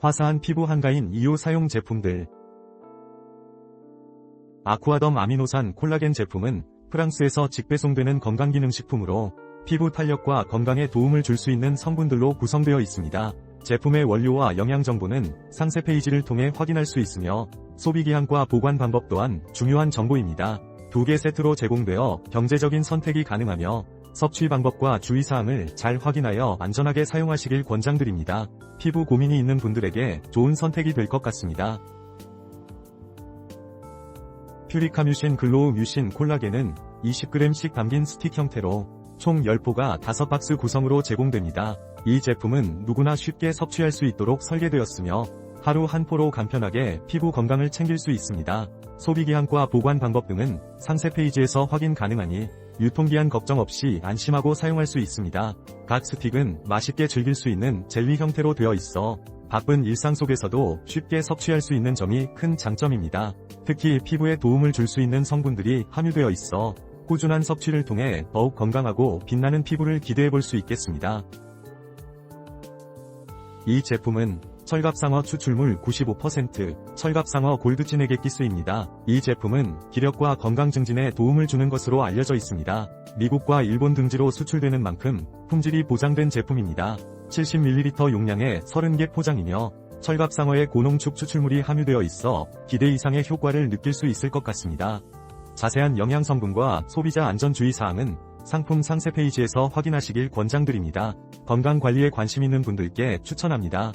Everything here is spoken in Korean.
화사한 피부 한가인 2호 사용 제품들 아쿠아덤 아미노산 콜라겐 제품은 프랑스에서 직배송되는 건강기능식품으로 피부 탄력과 건강에 도움을 줄 수 있는 성분들로 구성되어 있습니다. 제품의 원료와 영양 정보는 상세 페이지를 통해 확인할 수 있으며 소비기한과 보관 방법 또한 중요한 정보입니다. 두 개 세트로 제공되어 경제적인 선택이 가능하며 섭취 방법과 주의사항을 잘 확인하여 안전하게 사용하시길 권장드립니다. 피부 고민이 있는 분들에게 좋은 선택이 될 것 같습니다. 퓨리카뮤신 글로우 뮤신 콜라겐은 20g씩 담긴 스틱 형태로 총 10포가 5박스 구성으로 제공됩니다. 이 제품은 누구나 쉽게 섭취할 수 있도록 설계되었으며 하루 한 포로 간편하게 피부 건강을 챙길 수 있습니다. 소비기한과 보관 방법 등은 상세 페이지에서 확인 가능하니 유통기한 걱정 없이 안심하고 사용할 수 있습니다. 각 스틱은 맛있게 즐길 수 있는 젤리 형태로 되어 있어 바쁜 일상 속에서도 쉽게 섭취할 수 있는 점이 큰 장점입니다. 특히 피부에 도움을 줄 수 있는 성분들이 함유되어 있어 꾸준한 섭취를 통해 더욱 건강하고 빛나는 피부를 기대해 볼 수 있겠습니다. 이 제품은 철갑상어 추출물 95%, 철갑상어 골드진에게 끼쓰입니다. 이 제품은 기력과 건강 증진에 도움을 주는 것으로 알려져 있습니다. 미국과 일본 등지로 수출되는 만큼 품질이 보장된 제품입니다. 70ml 용량의 30개 포장이며 철갑상어의 고농축 추출물이 함유되어 있어 기대 이상의 효과를 느낄 수 있을 것 같습니다. 자세한 영양 성분과 소비자 안전 주의 사항은 상품 상세 페이지에서 확인하시길 권장드립니다. 건강 관리에 관심 있는 분들께 추천합니다.